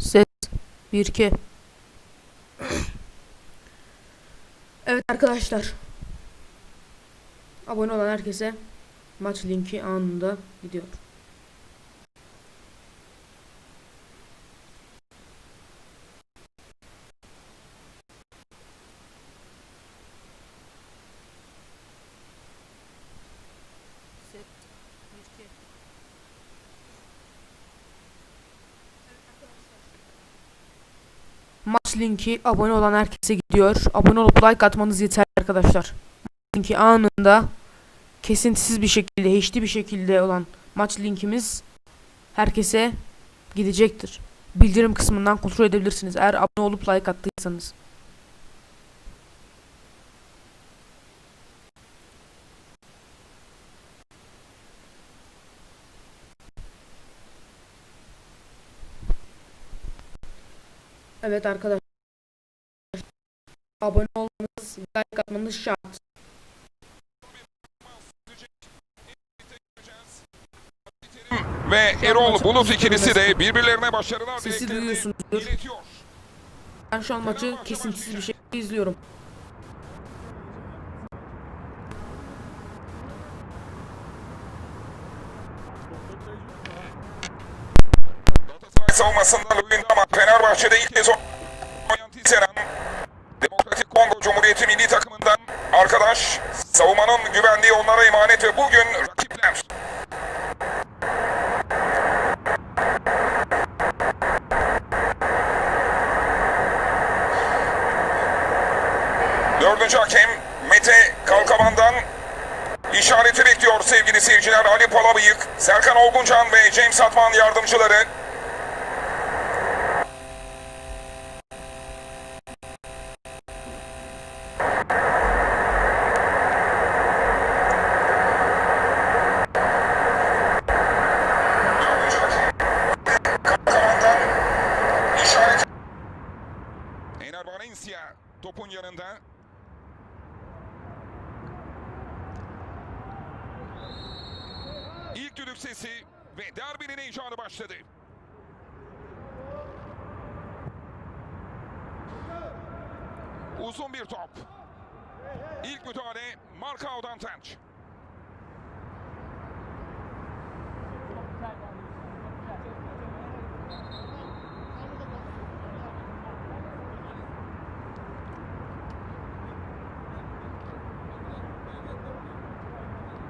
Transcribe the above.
Ses 1 2 Evet arkadaşlar. Abone olan herkese maç linki anında gidiyor. Maç linki abone olan herkese gidiyor. Abone olup like atmanız yeterli arkadaşlar. Linki anında kesintisiz bir şekilde, HD bir şekilde olan maç linkimiz herkese gidecektir. Bildirim kısmından kontrol edebilirsiniz eğer abone olup like attıysanız. Evet arkadaşlar. Abone olmanız, like atmanız şart. Ve Erol Bulut ikilisi de birbirlerine başarılar Sesi duyuyorsunuzdur. iletiyor. Ben şu an maçı kesintisiz bir şekilde izliyorum. Galatasaray savunmasında oyunda ama Fenerbahçe'de ilk kez Kongo Cumhuriyeti milli takımından arkadaş savunmanın güvenliği onlara emanet ve bugün rakipler. Dördüncü hakem Mete Kalkavan'dan işareti bekliyor sevgili seyirciler. Ali Palabıyık, Serkan Olguncan ve James Atman yardımcıları. Valencia topun yanında. İlk düdük sesi ve derbinin heyecanı başladı. Uzun bir top. İlk müdahale Markao'dan Tenç.